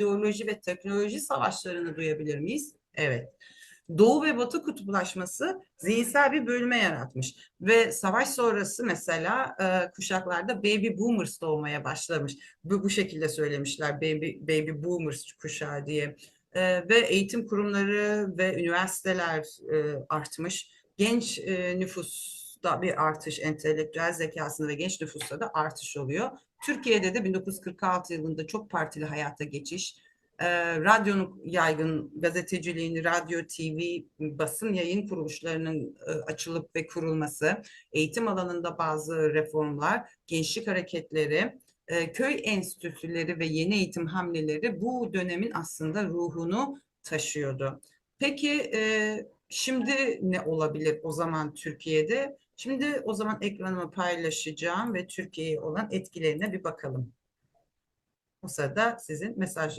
ideoloji ve teknoloji savaşlarını duyabilir miyiz? Evet. Doğu ve Batı kutuplaşması zihinsel bir bölüme yaratmış ve savaş sonrası mesela e, kuşaklarda baby boomers doğmaya başlamış. Bu, bu şekilde söylemişler baby, baby boomers kuşağı diye. E, ve eğitim kurumları ve üniversiteler e, artmış. Genç e, nüfusta bir artış, entelektüel zekasında ve genç nüfusta da artış oluyor. Türkiye'de de 1946 yılında çok partili hayata geçiş, e, radyonun yaygın gazeteciliğini, radyo, TV, basın yayın kuruluşlarının e, açılıp ve kurulması, eğitim alanında bazı reformlar, gençlik hareketleri, e, köy enstitüleri ve yeni eğitim hamleleri bu dönemin aslında ruhunu taşıyordu. Peki e, şimdi ne olabilir o zaman Türkiye'de? Şimdi o zaman ekranımı paylaşacağım ve Türkiye'ye olan etkilerine bir bakalım. O sırada sizin mesajlarınızı